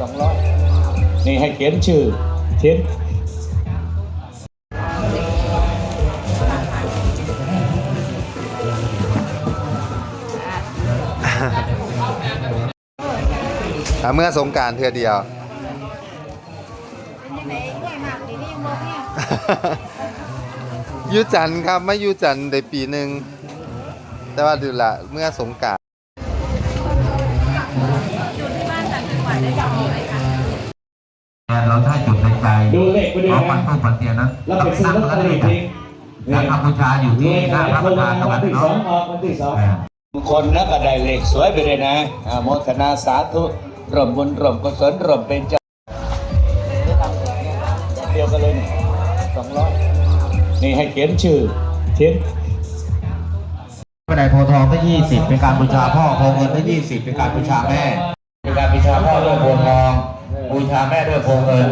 สองร้อยนี่ให้เขียนชื่อเขียนอะเมื่อสงกรารเทือเดียวไหนกล้วยหมากนี่นี่ยังบอกเนี่ยอยูจันทร์ครับไม่อยูจันทร์ได้ปีหนึ่งแต่ว่าดูละเมื่อสงกราร เราถ้าจุดในใจดูเลขไปด้วยของนะวันตู้ปันเตียนนั้นแล้วไปซื้อลอตเตอรี่ทิ้งแล้วกัมพูชาอยู่ที่หน้าพระประธานตะวัวันนที่เนาสองออกวันที่สองะบางคนนะก็ได้เลขสวยไปเลยนะอ่าโมทนาสาธุร่วมบุญร่วมกุศลร่วมเป็นเจ้าเดียวกันเลยนี่สองร้อยนี่ให้เขียนชื่อเขียนกระไดโพธิ์ทองได้ยี่สิบเป็นการบูชาพ่อโพเงินได้ยี่สิบเป็นการบูชาแม่ เป็นการบูชาพ่อด้วยโพธิ์ทอง บูชาแม่ด้วยโพเงิน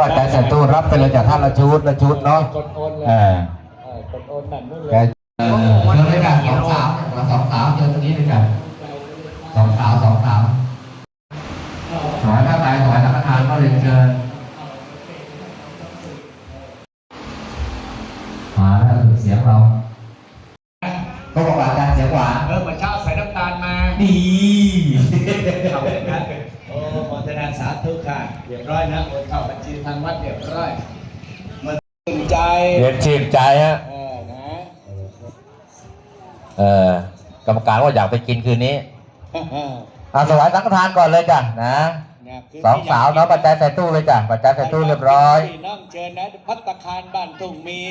ปัจจัยใส่ตู้รับไปเลยจากท่านละชุดละชุดเนาะกดโอนเลยเออเออกดโอนนั่นนู่นเลแกยเออเชิญเลยกันสองสาวสองสาวเจอตรงนี้เลยกันสองสาวสองสาวถวายพระไตรถวายสังฆทานก็เรียนเชิญมาแล้วเสียงเราก็บอกว่าการเสียงหวานเออมาเช้าใส่น้ำตาลมาดี เอาเลยนะโอ้โมทนาสาธุค่ะเรียบร้อยนะโอนเข้าบัญชีทางวัดเรียบร้อยมันตื่นใจเรียนชื่นใจฮะเออนะเออกรรมการว่าอยากไปกินคืนนี้อาสวายสังฆทานก่อนเลยจ้ะนะเนี่ยคืสองสาวเนาะปัจจัยใส่ตู้เลยจ้ะปัจจัยใส่ตู้เรียบร้อยพี่น้องเชิญนะพัตตาคารบ้านทุ่งมี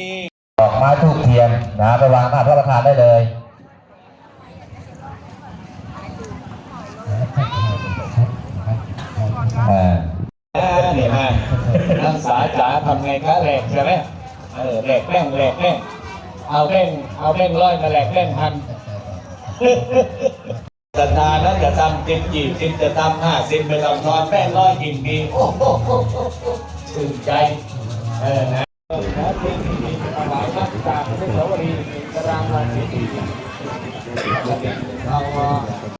ดอกไม้ทูบเทียนนะไปวางหน้าพระประธานได้เลยเออ นี่ฮะนักศึกษาจ๋า ทำไงคะแหลกใช่ไหมเออแหลกแป้งแหลกแป้งเอาแป้งเอาแป้งร้อยมาแหลกแป้งพันศรัทธานั้นจะทำสิบยี่สิบจะทำห้าสิบไม่ต้องทอนแป้งร้อยยิ่งดีโอ้โหชื่นใจเออนะ